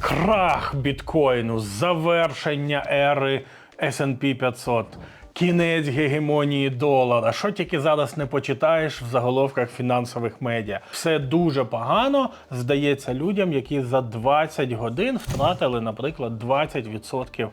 Крах біткоїну, завершення ери S&P 500, кінець гегемонії долара. Що тільки зараз не почитаєш в заголовках фінансових медіа. Все дуже погано здається людям, які за 20 годин втратили, наприклад, 20%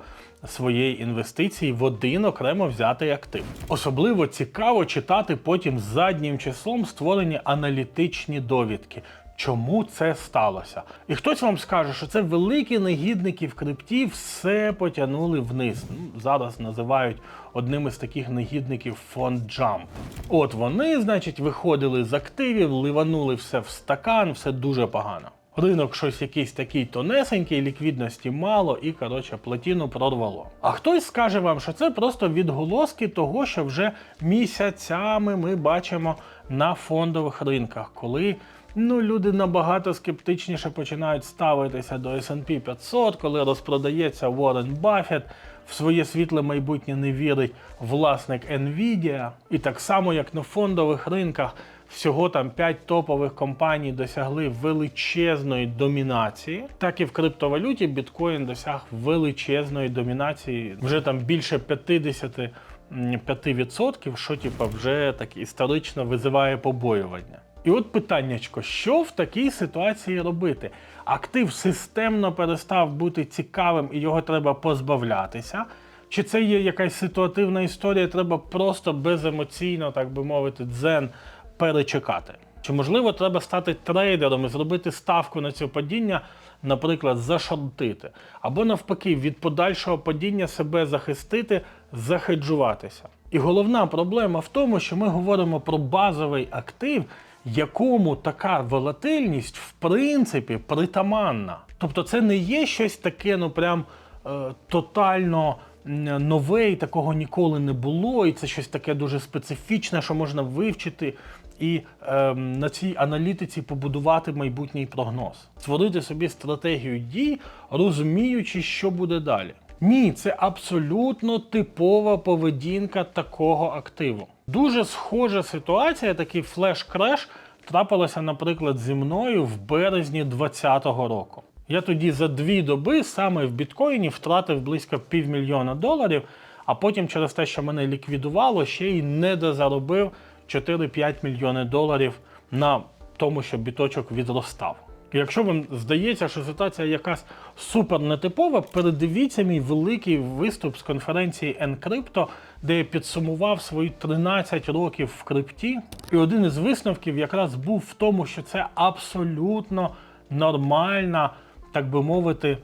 своєї інвестиції в один окремо взятий актив. Особливо цікаво читати потім заднім числом створені аналітичні довідки. Чому це сталося? І хтось вам скаже, що це великі негідники в крипті все потягнули вниз. Ну, зараз називають одним із таких негідників фонд Jump. От вони, значить, виходили з активів, ливанули все в стакан, все дуже погано. Ринок щось якийсь такий тонесенький, ліквідності мало і, коротше, платіну прорвало. А хтось скаже вам, що це просто відголоски того, що вже місяцями ми бачимо на фондових ринках, коли ну, люди набагато скептичніше починають ставитися до S&P 500, коли розпродається Уоррен Баффет, в своє світле майбутнє не вірить власник Nvidia. І так само, як на фондових ринках, всього там 5 топових компаній досягли величезної домінації, так і в криптовалюті біткоін досяг величезної домінації, вже там більше 50 м, 5%, що типу, вже так історично визиває побоювання. І от питаннячко, що в такій ситуації робити? Актив системно перестав бути цікавим і його треба позбавлятися. Чи це є якась ситуативна історія, треба просто беземоційно, так би мовити, дзен перечекати? Чи можливо треба стати трейдером і зробити ставку на це падіння, наприклад, зашортити? Або навпаки, від подальшого падіння себе захистити, захеджуватися? І головна проблема в тому, що ми говоримо про базовий актив, якому така волатильність в принципі притаманна. Тобто це не є щось таке, ну прям е, тотально нове, і такого ніколи не було, і це щось таке дуже специфічне, що можна вивчити і ем, на цій аналітиці побудувати майбутній прогноз, створити собі стратегію дій, розуміючи, що буде далі. Ні, це абсолютно типова поведінка такого активу. Дуже схожа ситуація, такий флеш-креш, трапилася, наприклад, зі мною в березні 2020 року. Я тоді за дві доби саме в біткоїні втратив близько півмільйона доларів, а потім через те, що мене ліквідувало, ще й не дозаробив 4-5 мільйони доларів на тому, що біточок відростав. Якщо вам здається, що ситуація якась супер нетипова, передивіться мій великий виступ з конференції Encrypto, де я підсумував свої 13 років в крипті. І один із висновків якраз був в тому, що це абсолютно нормальна, так би мовити,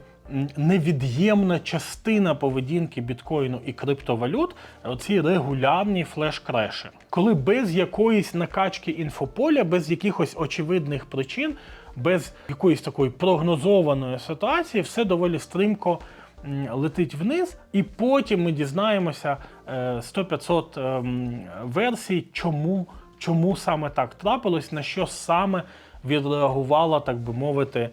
невід'ємна частина поведінки біткоїну і криптовалют, оці регулярні флеш-креші. Коли без якоїсь накачки інфополя, без якихось очевидних причин, без якоїсь такої прогнозованої ситуації, все доволі стрімко летить вниз, і потім ми дізнаємося е, 100-500 ем, версій, чому, чому саме так трапилось, на що саме відреагувала, так би мовити,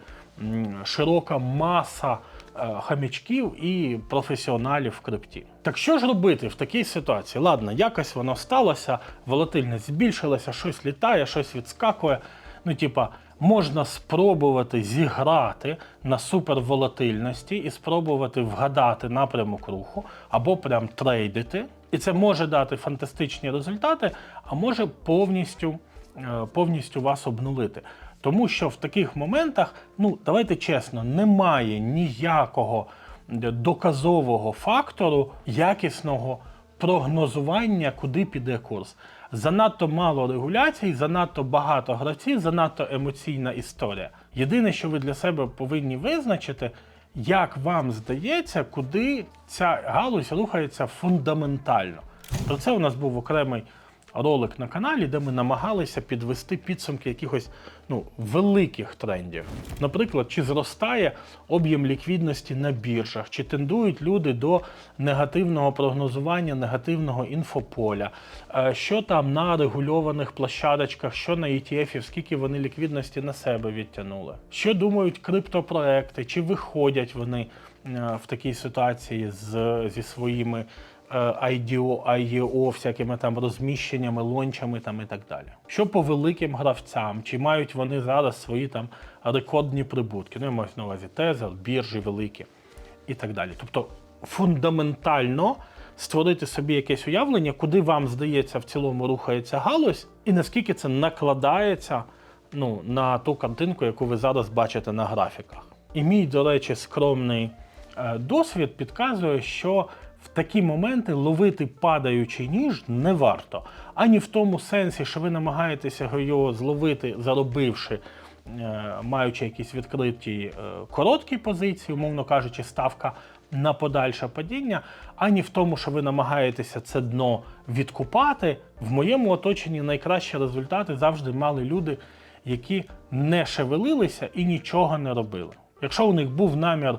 широка маса е, хамічків і професіоналів в крипті. Так що ж робити в такій ситуації? Ладно, якось воно сталося, волатильність збільшилася, щось літає, щось відскакує. Ну, типа, можна спробувати зіграти на суперволатильності і спробувати вгадати напрямок руху, або прям трейдити. І це може дати фантастичні результати, а може повністю, е, повністю вас обнулити. Тому що в таких моментах, ну давайте чесно, немає ніякого е, доказового фактору якісного прогнозування, куди піде курс. Занадто мало регуляцій, занадто багато гравців, занадто емоційна історія. Єдине, що ви для себе повинні визначити, як вам здається, куди ця галузь рухається фундаментально. Про це у нас був окремий ролик на каналі, де ми намагалися підвести підсумки якихось ну, великих трендів. Наприклад, чи зростає об'єм ліквідності на біржах, чи тендують люди до негативного прогнозування, негативного інфополя, е, що там на регульованих площадочках, що на ETF, скільки вони ліквідності на себе відтягнули. Що думають криптопроекти, чи виходять вони е, в такій ситуації з, зі своїми IDO, IEO, всякими там розміщеннями, лончами там і так далі. Що по великим гравцям, чи мають вони зараз свої там рекордні прибутки? Ну, я маю на увазі тезер, біржі великі і так далі. Тобто фундаментально створити собі якесь уявлення, куди вам здається в цілому рухається галузь, і наскільки це накладається ну, на ту картинку, яку ви зараз бачите на графіках. І мій, до речі, скромний е, досвід підказує, що в такі моменти ловити падаючий ніж не варто. Ані в тому сенсі, що ви намагаєтеся його зловити, заробивши, е, маючи якісь відкриті е, короткі позиції, умовно кажучи, ставка на подальше падіння, ані в тому, що ви намагаєтеся це дно відкупати. В моєму оточенні найкращі результати завжди мали люди, які не шевелилися і нічого не робили. Якщо у них був намір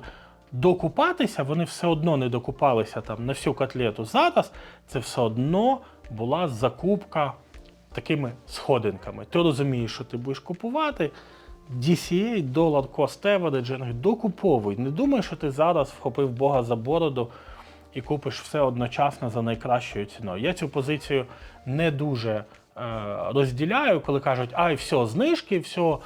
докупатися, вони все одно не докупалися там на всю котлету. Зараз це все одно була закупка такими сходинками. Ти розумієш, що ти будеш купувати. DCA, Dollar Cost Averaging, докуповуй. Не думай, що ти зараз вхопив Бога за бороду і купиш все одночасно за найкращою ціною. Я цю позицію не дуже е, розділяю, коли кажуть, ай, все, знижки, все,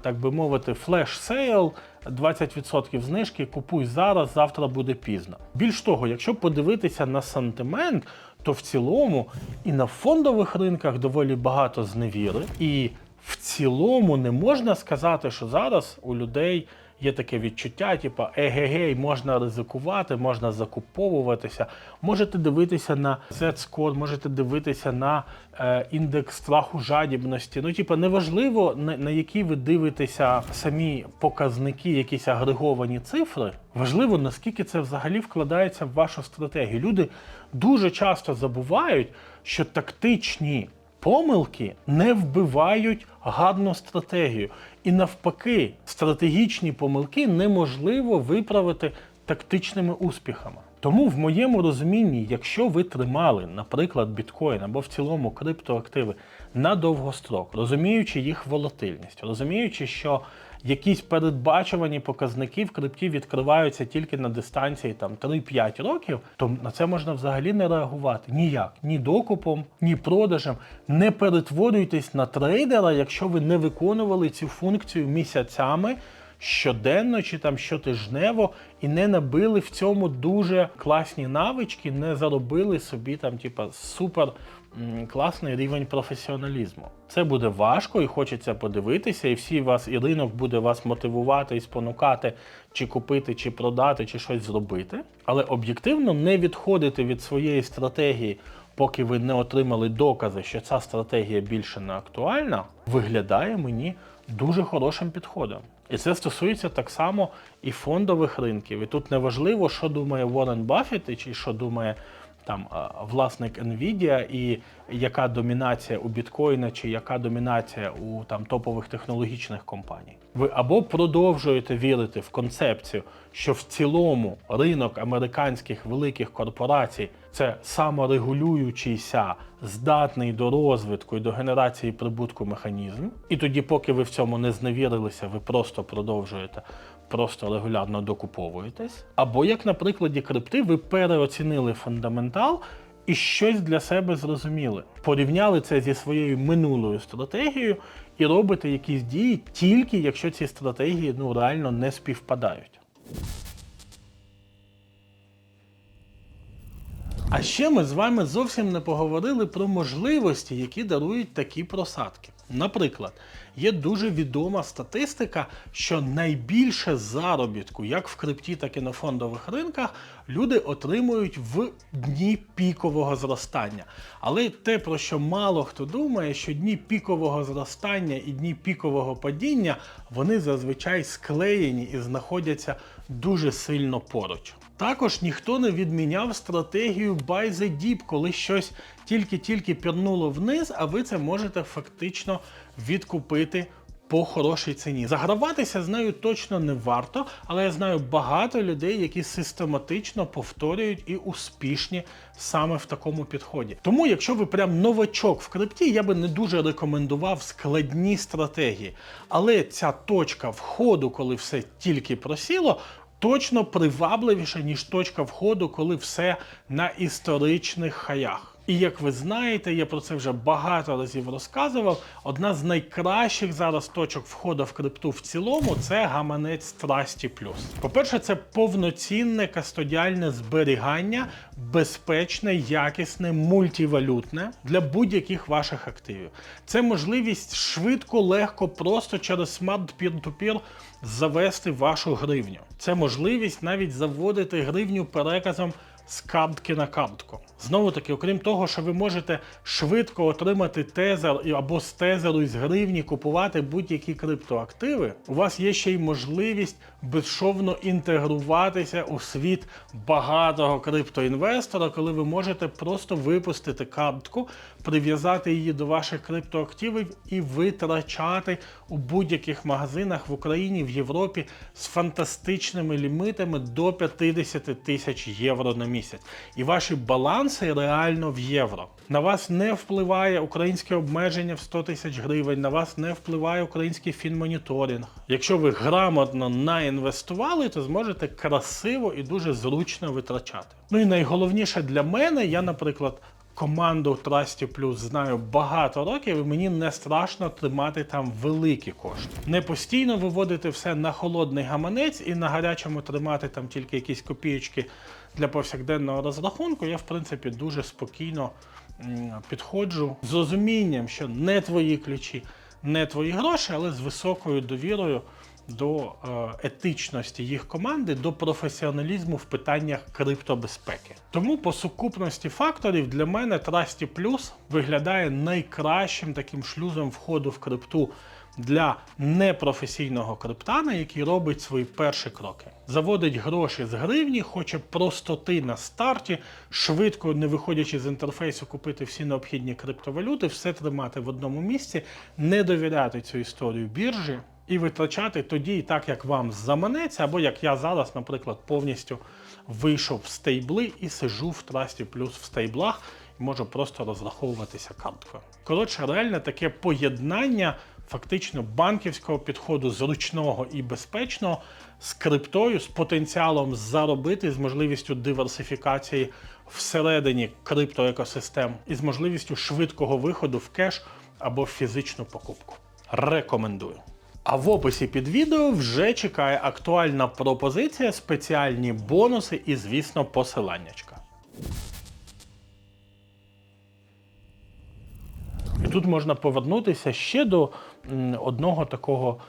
так би мовити, флеш сейл, 20% знижки, купуй зараз, завтра буде пізно. Більш того, якщо подивитися на сантимент, то в цілому і на фондових ринках доволі багато зневіри. І в цілому не можна сказати, що зараз у людей є таке відчуття, типу, егегей, можна ризикувати, можна закуповуватися. Можете дивитися на Z-Score, можете дивитися на е, індекс страху жадібності. Ну, типу, неважливо, на, на які ви дивитеся самі показники, якісь агреговані цифри. Важливо, наскільки це взагалі вкладається в вашу стратегію. Люди дуже часто забувають, що тактичні помилки не вбивають гарну стратегію. І навпаки, стратегічні помилки неможливо виправити тактичними успіхами. Тому в моєму розумінні, якщо ви тримали, наприклад, біткоін або в цілому криптоактиви на довгострок, розуміючи їх волатильність, розуміючи, що якісь передбачувані показники в крипті відкриваються тільки на дистанції там 3-5 років, то на це можна взагалі не реагувати ніяк, ні докупом, ні продажем. Не перетворюйтесь на трейдера, якщо ви не виконували цю функцію місяцями. Щоденно чи там щотижнево і не набили в цьому дуже класні навички, не заробили собі там, типа, супер класний рівень професіоналізму. Це буде важко і хочеться подивитися, і всі вас, і ринок буде вас мотивувати і спонукати, чи купити, чи продати, чи щось зробити. Але об'єктивно не відходити від своєї стратегії, поки ви не отримали докази, що ця стратегія більше не актуальна, виглядає мені дуже хорошим підходом. І це стосується так само і фондових ринків. І тут не важливо, що думає Уоррен Баффет, чи що думає там власник Nvidia, і яка домінація у біткоїна, чи яка домінація у там топових технологічних компаній. Ви або продовжуєте вірити в концепцію, що в цілому ринок американських великих корпорацій це саморегулюючийся, здатний до розвитку і до генерації прибутку механізм. І тоді, поки ви в цьому не зневірилися, ви просто продовжуєте просто регулярно докуповуєтесь. Або, як на прикладі крипти, ви переоцінили фундаментал і щось для себе зрозуміли. Порівняли це зі своєю минулою стратегією і робите якісь дії тільки якщо ці стратегії ну реально не співпадають. А ще ми з вами зовсім не поговорили про можливості, які дарують такі просадки. Наприклад, є дуже відома статистика, що найбільше заробітку, як в крипті, так і на фондових ринках, люди отримують в дні пікового зростання. Але те, про що мало хто думає, що дні пікового зростання і дні пікового падіння вони зазвичай склеєні і знаходяться дуже сильно поруч. Також ніхто не відміняв стратегію buy the dip, коли щось тільки-тільки пірнуло вниз, а ви це можете фактично відкупити по хорошій ціні. Заграватися з нею точно не варто, але я знаю багато людей, які систематично повторюють і успішні саме в такому підході. Тому, якщо ви прям новачок в крипті, я би не дуже рекомендував складні стратегії. Але ця точка входу, коли все тільки просіло, точно привабливіше, ніж точка входу, коли все на історичних хаях. І як ви знаєте, я про це вже багато разів розказував. Одна з найкращих зараз точок входу в крипту в цілому це гаманець Trusty. По-перше, це повноцінне кастодіальне зберігання, безпечне, якісне, мультивалютне для будь-яких ваших активів. Це можливість швидко, легко, просто через смарт peer-to-peer завести вашу гривню. Це можливість навіть заводити гривню переказом з картки на картку. Знову таки, окрім того, що ви можете швидко отримати тезер або з тезеру із гривні купувати будь-які криптоактиви, у вас є ще й можливість безшовно інтегруватися у світ багатого криптоінвестора, коли ви можете просто випустити картку, прив'язати її до ваших криптоактивів і витрачати у будь-яких магазинах в Україні, в Європі з фантастичними лімітами до 50 тисяч євро на місяць. І ваші баланси реально в євро. На вас не впливає українське обмеження в 100 тисяч гривень, на вас не впливає український фінмоніторинг. Якщо ви грамотно наінвестували, то зможете красиво і дуже зручно витрачати. Ну і найголовніше для мене, я, наприклад, команду Trusty Plus знаю багато років, і мені не страшно тримати там великі кошти. Не постійно виводити все на холодний гаманець і на гарячому тримати там тільки якісь копієчки для повсякденного розрахунку. Я, в принципі, дуже спокійно підходжу з розумінням, що не твої ключі, не твої гроші, але з високою довірою до е, етичності їх команди, до професіоналізму в питаннях криптобезпеки. Тому по сукупності факторів для мене Trusty Plus виглядає найкращим таким шлюзом входу в крипту для непрофесійного криптана, який робить свої перші кроки. Заводить гроші з гривні, хоче простоти на старті, швидко, не виходячи з інтерфейсу, купити всі необхідні криптовалюти, все тримати в одному місці, не довіряти цю історію біржі і витрачати тоді і так, як вам заманеться, або як я зараз, наприклад, повністю вийшов в стейбли і сижу в Trusty Plus в стейблах і можу просто розраховуватися карткою. Коротше, реально таке поєднання фактично банківського підходу зручного і безпечного з криптою, з потенціалом заробити, з можливістю диверсифікації всередині криптоекосистем і з можливістю швидкого виходу в кеш або фізичну покупку. Рекомендую. А в описі під відео вже чекає актуальна пропозиція, спеціальні бонуси і, звісно, посиланнячка. І тут можна повернутися ще до одного такого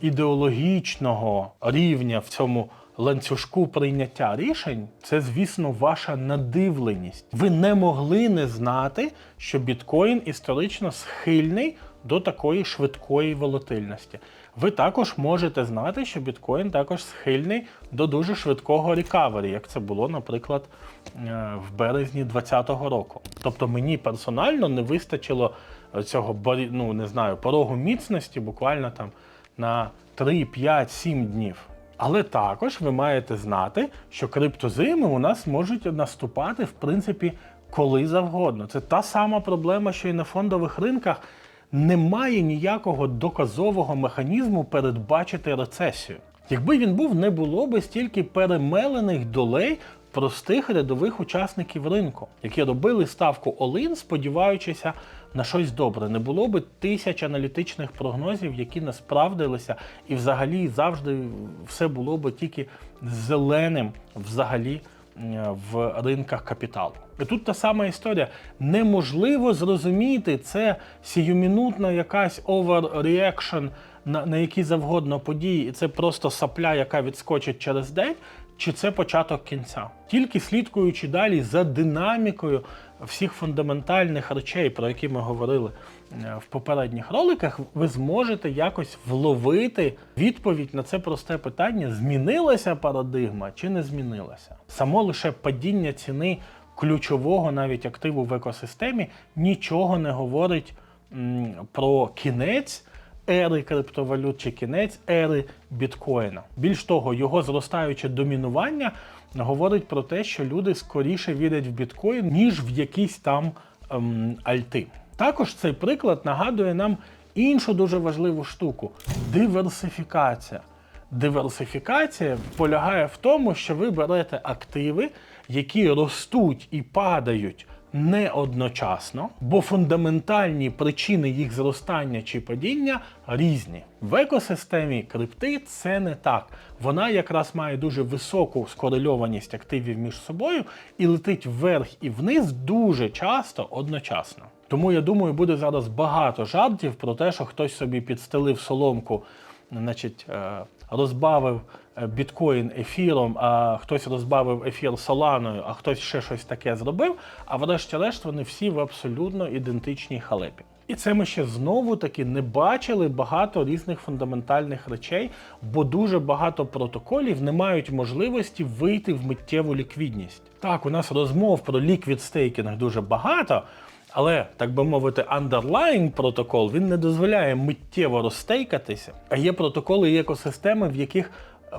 ідеологічного рівня в цьому ланцюжку прийняття рішень. Це, звісно, ваша надивленість. Ви не могли не знати, що біткоін історично схильний до такої швидкої волатильності. Ви також можете знати, що біткоін також схильний до дуже швидкого рекавері, як це було, наприклад, е, в березні 2020 року. Тобто мені персонально не вистачило цього ну, не знаю, порогу міцності буквально там на 3, 5, 7 днів. Але також ви маєте знати, що криптозими у нас можуть наступати в принципі коли завгодно. Це та сама проблема, що і на фондових ринках. Немає ніякого доказового механізму передбачити рецесію. Якби він був, не було би стільки перемелених долей простих рядових учасників ринку, які робили ставку all-in, сподіваючися на щось добре. Не було би тисяч аналітичних прогнозів, які не справдилися, і взагалі завжди все було би тільки зеленим взагалі е, в ринках капіталу. Тут та сама історія. Неможливо зрозуміти, це сіюмінутна якась overreaction на, на які завгодно події, і це просто сапля, яка відскочить через день, чи це початок кінця. Тільки слідкуючи далі за динамікою всіх фундаментальних речей, про які ми говорили е, в попередніх роликах, ви зможете якось вловити відповідь на це просте питання: змінилася парадигма чи не змінилася? Само лише падіння ціни ключового навіть активу в екосистемі нічого не говорить про кінець ери криптовалют чи кінець ери біткоїна. Більш того, його зростаюче домінування говорить про те, що люди скоріше вірять в біткоін, ніж в якісь там ем, альти. Також цей приклад нагадує нам іншу дуже важливу штуку диверсифікація. диверсифікація полягає в тому, що ви берете активи, які ростуть і падають не одночасно, бо фундаментальні причини їх зростання чи падіння різні. В екосистемі крипти це не так. Вона якраз має дуже високу скорельованість активів між собою і летить вверх і вниз дуже часто одночасно. Тому я думаю, буде зараз багато жартів про те, що хтось собі підстелив соломку, значить, е, розбавив біткоін ефіром, а хтось розбавив ефір соланою, а хтось ще щось таке зробив. А врешті-решт вони всі в абсолютно ідентичній халепі. І це ми ще знову таки не бачили багато різних фундаментальних речей, бо дуже багато протоколів не мають можливості вийти в миттєву ліквідність. Так, у нас розмов про ліквід стейкінг дуже багато. Але, так би мовити, underlying протокол він не дозволяє миттєво розстейкатися. А є протоколи і екосистеми, в яких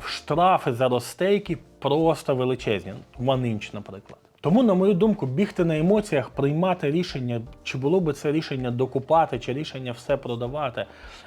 штрафи за розстейки просто величезні. OneInch, наприклад. Тому, на мою думку, бігти на емоціях, приймати рішення, чи було би це рішення докупати, чи рішення все продавати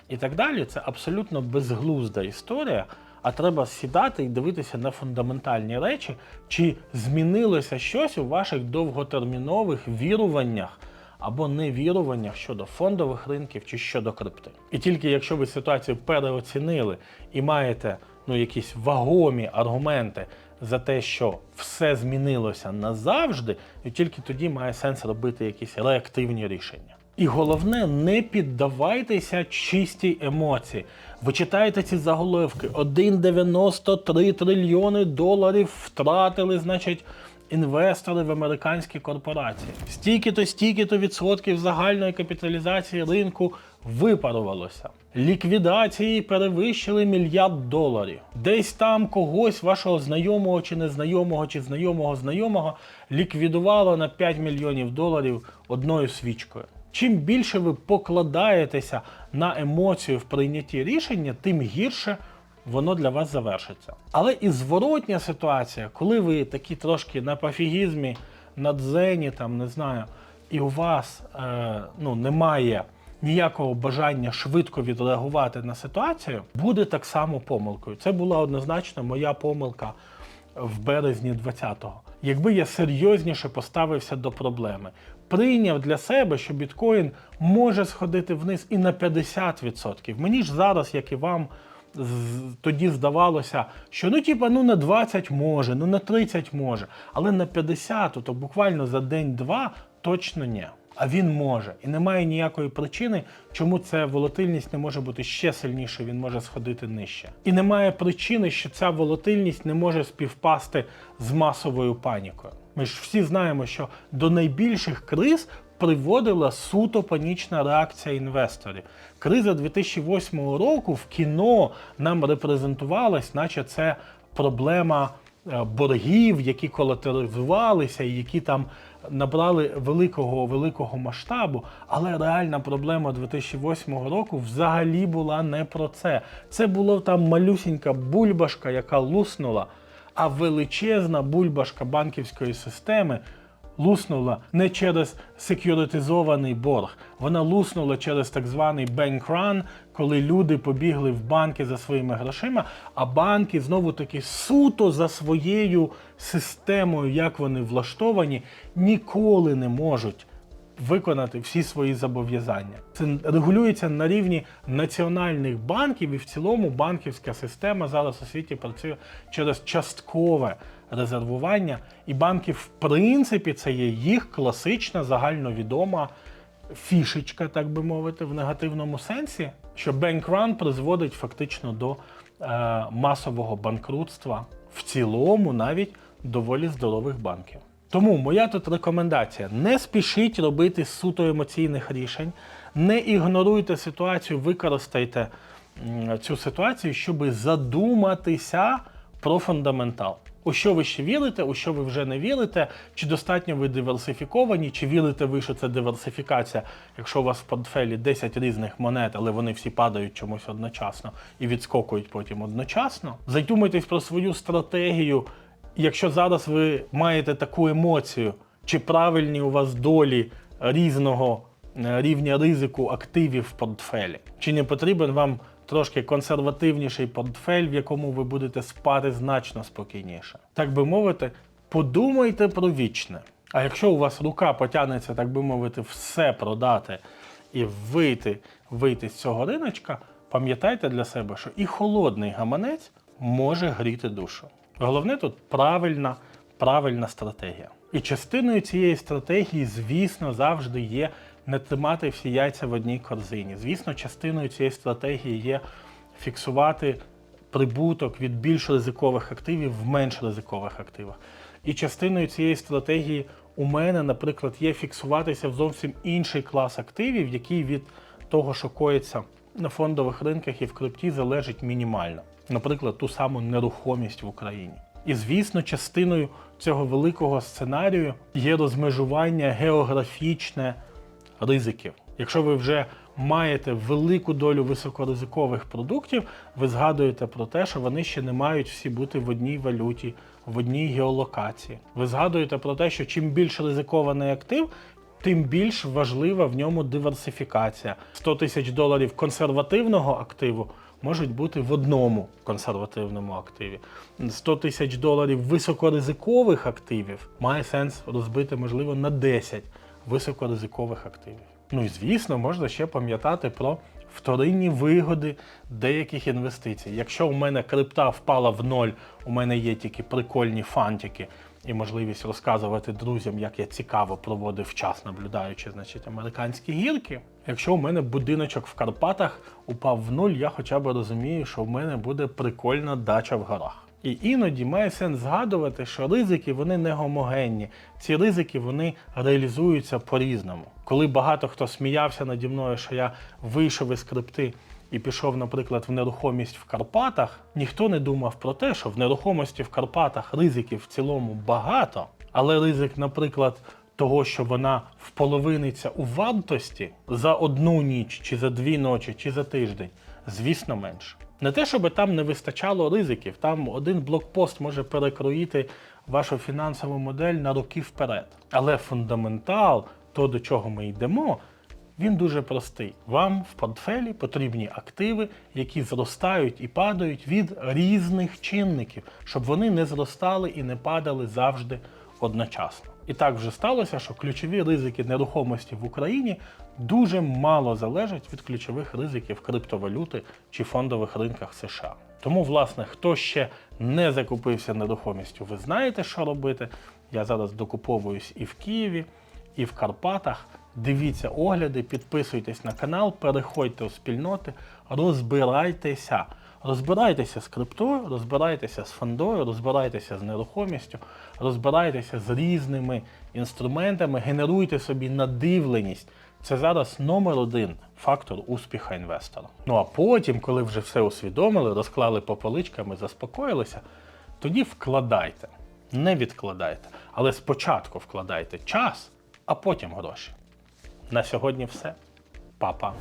і так далі, це абсолютно безглузда історія. А треба сідати і дивитися на фундаментальні речі, чи змінилося щось у ваших довготермінових віруваннях або невіруваннях щодо фондових ринків чи щодо крипти. І тільки якщо ви ситуацію переоцінили і маєте ну, якісь вагомі аргументи за те, що все змінилося назавжди, і тільки тоді має сенс робити якісь реактивні рішення. І головне, не піддавайтеся чистій емоції. Ви читаєте ці заголовки: 1,93 трильйони доларів втратили, значить, інвестори в американські корпорації. Стільки-то, стільки-то відсотків загальної капіталізації ринку випарувалося. Ліквідації перевищили мільярд доларів. Десь там когось, вашого знайомого чи незнайомого, чи знайомого знайомого, ліквідувало на 5 мільйонів доларів одною свічкою. Чим більше ви покладаєтеся на емоцію в прийнятті рішення, тим гірше воно для вас завершиться. Але і зворотня ситуація, коли ви такі трошки на пофігізмі, на дзені, там не знаю, і у вас е, ну, немає ніякого бажання швидко відреагувати на ситуацію, буде так само помилкою. Це була однозначно моя помилка в березні 20-го. Якби я серйозніше поставився до проблеми, прийняв для себе, що біткоін може сходити вниз і на 50%. Мені ж зараз, як і вам, тоді здавалося, що ну, типа, ну на 20 може, ну на 30 може, але на 50, то буквально за день-два точно ні. А він може. І немає ніякої причини, чому ця волатильність не може бути ще сильніше, він може сходити нижче. І немає причини, що ця волатильність не може співпасти з масовою панікою. Ми ж всі знаємо, що до найбільших криз приводила суто панічна реакція інвесторів. Криза 2008 року в кіно нам репрезентувалась, наче це проблема е, боргів, які колатеризувалися, і які там набрали великого великого масштабу. Але реальна проблема 2008 року взагалі була не про це. Це була там малюсінька бульбашка, яка луснула, а величезна бульбашка банківської системи луснула не через секюритизований борг. Вона луснула через так званий bank коли люди побігли в банки за своїми грошима, а банки знову таки суто за своєю системою, як вони влаштовані, ніколи не можуть виконати всі свої зобов'язання. Це регулюється на рівні національних банків, і в цілому банківська система зараз у світі працює через часткове резервування. І банки, в принципі, це є їх класична загальновідома фішечка, так би мовити, в негативному сенсі, що бенк-ран призводить фактично до е, масового банкрутства в цілому, навіть доволі здорових банків. Тому моя тут рекомендація: не спішіть робити суто емоційних рішень, не ігноруйте ситуацію, використайте цю ситуацію, щоб задуматися про фундаментал. У що ви ще вірите, у що ви вже не вірите, чи достатньо ви диверсифіковані, чи вірите ви, що це диверсифікація, якщо у вас в портфелі 10 різних монет, але вони всі падають чомусь одночасно і відскокують потім одночасно. Задумайтесь про свою стратегію. Якщо зараз ви маєте таку емоцію, чи правильні у вас долі різного е, рівня ризику активів в портфелі, чи не потрібен вам трошки консервативніший портфель, в якому ви будете спати значно спокійніше. Так би мовити, подумайте про вічне. А якщо у вас рука потягнеться, так би мовити, все продати і вийти, вийти з цього риночка, пам'ятайте для себе, що і холодний гаманець може гріти душу. Головне тут правильна, правильна стратегія. І частиною цієї стратегії, звісно, завжди є не тримати всі яйця в одній корзині. Звісно, частиною цієї стратегії є фіксувати прибуток від більш ризикових активів в менш ризикових активах. І частиною цієї стратегії у мене, наприклад, є фіксуватися в зовсім інший клас активів, який від того, що коїться на фондових ринках і в крипті, залежить мінімально. Наприклад, ту саму нерухомість в Україні. І звісно, частиною цього великого сценарію є розмежування географічне ризиків. Якщо ви вже маєте велику долю високоризикових продуктів, ви згадуєте про те, що вони ще не мають всі бути в одній валюті, в одній геолокації. Ви згадуєте про те, що чим більш ризикований актив, тим більш важлива в ньому диверсифікація. 100 тисяч доларів консервативного активу можуть бути в одному консервативному активі. 100 тисяч доларів високоризикових активів має сенс розбити, можливо, на 10 високоризикових активів. Ну і звісно, можна ще пам'ятати про вторинні вигоди деяких інвестицій. Якщо у мене крипта впала в ноль, у мене є тільки прикольні фантики і можливість розказувати друзям, як я цікаво проводив час, наблюдаючи значить, американські гірки. Якщо у мене будиночок в Карпатах упав в нуль, я хоча б розумію, що в мене буде прикольна дача в горах. І іноді має сенс згадувати, що ризики вони не гомогенні. Ці ризики вони реалізуються по-різному. Коли багато хто сміявся наді мною, що я вийшов із крипти і пішов, наприклад, в нерухомість в Карпатах, ніхто не думав про те, що в нерухомості в Карпатах ризиків в цілому багато, але ризик, наприклад, того, що вона вполовиниться у вартості за одну ніч, чи за дві ночі, чи за тиждень, звісно, менше. Не те, щоб там не вистачало ризиків, там один блокпост може перекроїти вашу фінансову модель на роки вперед. Але фундаментал, то до чого ми йдемо, він дуже простий. Вам в портфелі потрібні активи, які зростають і падають від різних чинників, щоб вони не зростали і не падали завжди одночасно. І так вже сталося, що ключові ризики нерухомості в Україні дуже мало залежать від ключових ризиків криптовалюти чи фондових ринках США. Тому, власне, хто ще не закупився нерухомістю, ви знаєте, що робити. Я зараз докуповуюсь і в Києві, і в Карпатах. Дивіться огляди, підписуйтесь на канал, переходьте у спільноти, розбирайтеся. Розбирайтеся з криптою, розбирайтеся з фондою, розбирайтеся з нерухомістю, розбирайтеся з різними інструментами, генеруйте собі надивленість. Це зараз номер один фактор успіха інвестора. Ну а потім, коли вже все усвідомили, розклали по поличкам і заспокоїлися, тоді вкладайте, не відкладайте. Але спочатку вкладайте час, а потім гроші. На сьогодні все. Па-па.